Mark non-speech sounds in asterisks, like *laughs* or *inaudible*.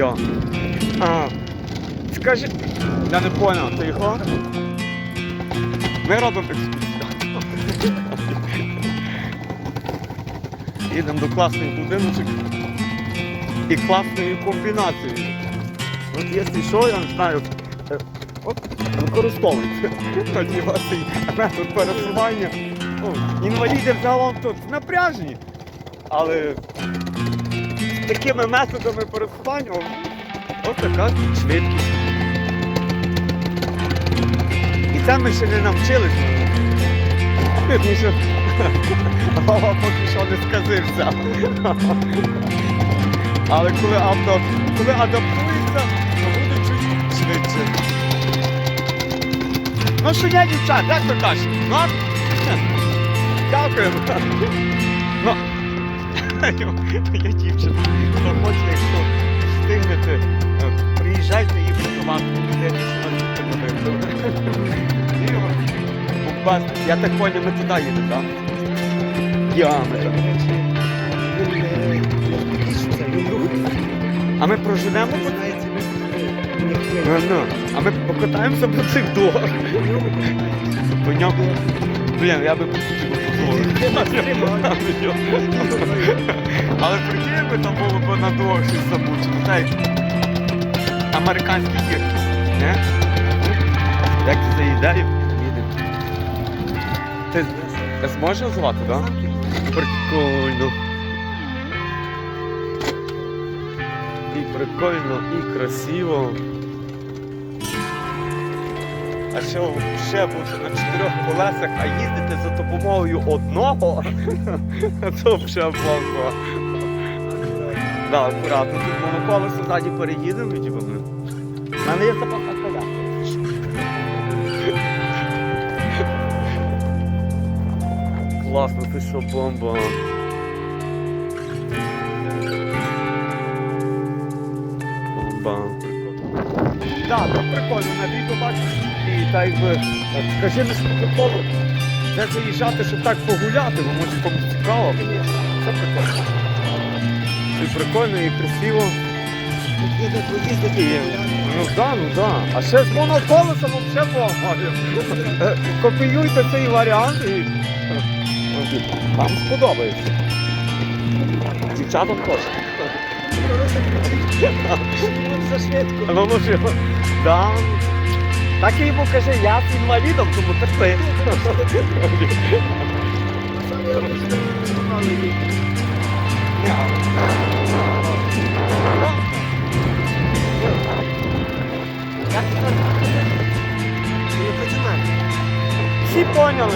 Йо. А, скажи. Я не понял, ти його? Ми робимо екскурсію. Їдемо до класних будиночок і класної комбінації. От якщо що, я не знаю, е, от, вас цей метод пересування. Ну, інваліди взагалом тут напряжні, але такими методами пересування о, от така швидкість. І це ми ще не навчилися. Голова поки що не сказився. Але коли авто, коли адаптується, то буде чуть швидше. Ну що я дівчат, як то кажеш? Ну, Ну, я дівчина. Хто хоче, якщо встигнете, е, приїжджайте і фотувати. Я так понял, ми туди їдемо, так? Ми. А ми проживемо Ну, ну. А ми покатаємося по цих дорогах. По ньому. Блін, я би посидів по Але прикинь, якби там було б на дорогах щось забучено. Так, американський гір. Не? Як ти за ідею? Ти, зможеш назвати, так? Прикольно. І прикольно, і красиво. А ще, ще бути на чотирьох колесах, а їздити за допомогою одного, *laughs* то вже бомба. Да, акуратно. Тут моноколесо ззаді переїдемо, і типу, блин. У мене є запасна коляска. Класно, ти що бомба. Бомба. Так, да, прикольно, на відео бачиш. І так якби, скажи мені, що прикольно. Де заїжджати, щоб так погуляти, бо може комусь цікаво. Це прикольно. І прикольно, і красиво. Ну да, ну да. А ще з моноколесом взагалі бомба. *laughs* Е, Копіюйте цей варіант і е, ну, вам сподобається. Дівчатам теж. Ну, може, да. Так і йому каже, я з інвалідом, тому терпи. Всі поняли.